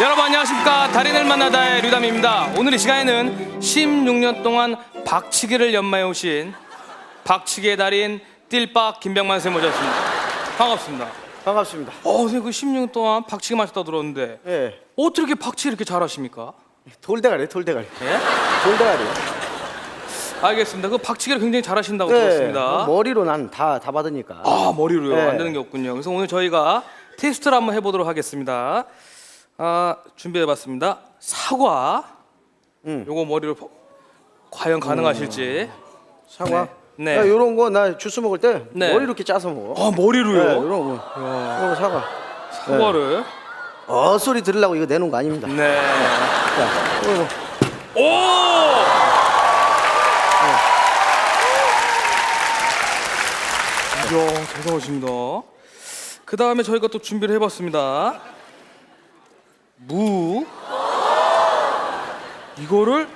여러분 안녕하십니까 달인을 만나다의 류담입니다 오늘 이 시간에는 16년 동안 박치기를 연마해 오신 박치기의 달인 띨박 김병만 선생님 모셨습니다 반갑습니다 반갑습니다. 어 선생님 그 16년 동안 박치기 마셨다 들었는데 예. 어떻게 이렇게 박치기 이렇게 잘하십니까? 돌대가리, 돌대가리. 예? 돌대가리. 알겠습니다 그 박치기를 굉장히 잘하신다고 네. 들었습니다 머리로 난 다 다 받으니까. 아 머리로요 네. 안 되는 게 없군요 그래서 오늘 저희가 테스트를 한번 해보도록 하겠습니다 아 준비해봤습니다 사과 음. 요거 머리로 퍼- 과연 가능하실지 사과. 네. 야, 요런 거 나 주스 먹을 때 네. 머리 이렇게 짜서 먹어. 아 머리로요 네, 요런 거. 요런 거 사과. 사과를 어 소리 들으려고 이거 내놓은 거 아닙니다. 네 자, 요런 거. 오! 이야 대단하십니다 그 다음에 저희가 또 준비를 해봤습니다 무 이거를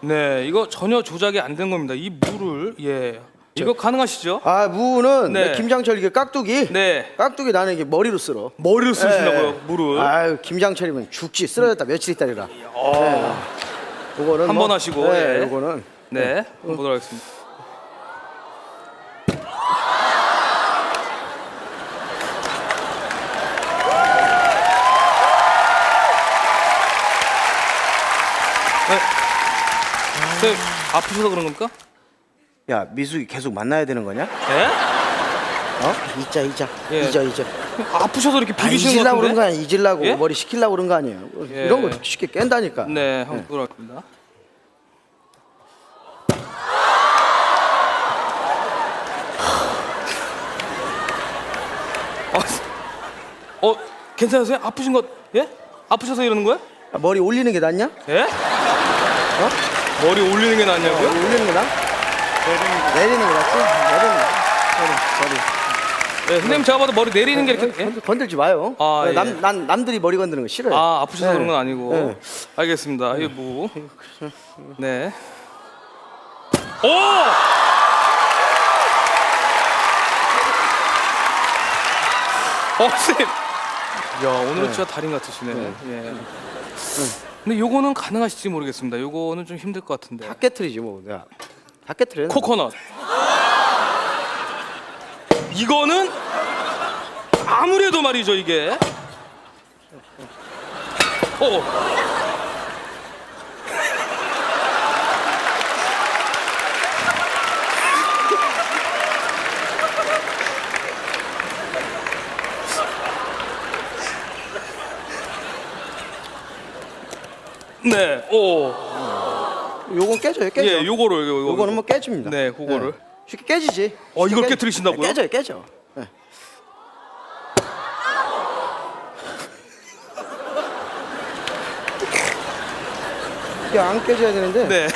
네 이거 전혀 조작이 안 된 겁니다 이 무를 예 이거 가능하시죠? 아 무는 네. 내 김장철 이게 깍두기. 네 깍두기 나는 이게 머리로 쓸어. 머리를 쓰시려고요 예. 무를 아유 김장철이면 죽지 쓰러졌다 며칠 있다리라. 네. 요거는 한번 뭐- 하시고, 네, 예. 요거는 네 한번 보도록 하겠습니다 선생님 아프셔서 그런 겁니까? 야 미숙이 계속 만나야 되는 거냐? 예? 어? 잊자 잊자 예. 잊어 잊어. 아프셔서 이렇게 아, 비비시는 잊으려고 것 그런 거 같은데? 아니야 잊으려고 예? 머리 식히려고 그런 거 아니에요 예. 이런 거 쉽게 깬다니까 네, 한번 보도록 하겠습니다. 어, 어, 괜찮으세요? 아프신 것, 예? 아프셔서 이러는 거예요? 아, 머리 올리는 게 낫냐? 예? 어? 머리 올리는 게 낫냐고요? 올리는 게 나? 내리는 게 낫지? 내리는 거 머리 네, 선생님 제가 봐도 머리 내리는 게 이렇게. 예? 건들, 건들지 마요 아, 예. 남, 난, 남들이 머리 건드는 거 싫어요 아, 아프셔서 네. 그런 건 아니고. 네. 알겠습니다. 이게 뭐? 네. 오! 어, 선생님. 야, 오늘 은 진짜 달인 같으시네. 예. 근데 요거는 가능하실지 모르겠습니다. 요거는 좀 힘들 것 같은데. 다 깨트리지 뭐 야. 다 깨트려 코코넛. 이거는 아무래도 말이죠, 이게. 어. 네, 오, 요건 깨져요 깨져 예, 요거를, 요, 요, 요거는 뭐 깨집니다 네, 그거를. 쉽게 깨지지 어, 쉽게 이걸 깨- 깨트리신다고요? 깨져요 깨져 네. 이게 안 깨져야 되는데 네.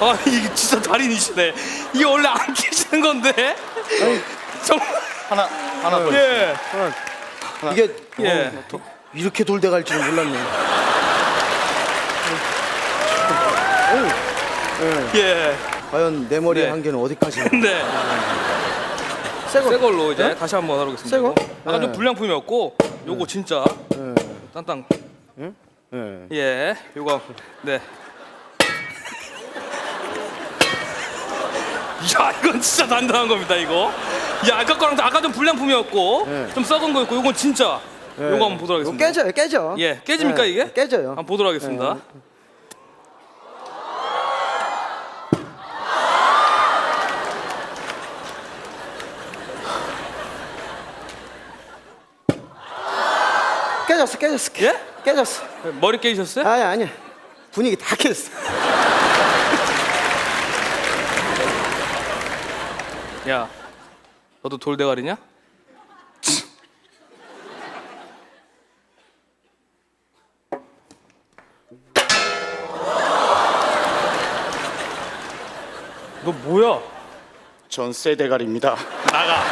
아 이게 진짜 달인이시네. 이게 원래 안 깨지는 건데. 정말. 하나 하나 더. 예. 이게 예. 어, 더- 이렇게 돌대 갈 줄은 몰랐네. 예. 과연 내 머리의 네. 한계는 어디까지? 네. 새거. 새 걸로 이제 네? 다시 한번 하겠습니다. 새 거? 아까 좀 네. 불량품이었고 요거 진짜 예. 땅땅. 예. 예. 요거 네. 야 이건 진짜 단단한 겁니다 이거. 야 아까 거랑 다- 아까 좀 불량품이었고 네. 좀 썩은 거였고 요건 진짜. 예. 요거 한번 보도록 이거 하겠습니다. 깨져요, 깨져. 예, 깨집니까, 예, 이게? 깨져요. 한번 보도록 하겠습니다. 깨졌어, 깨졌어. 예? 깨졌어. 머리 깨지셨어요? 아니 아니야. 분위기 다 깨졌어. 야, 너도 돌대가리냐? 너 뭐야? 전 세대갈입니다. 나가.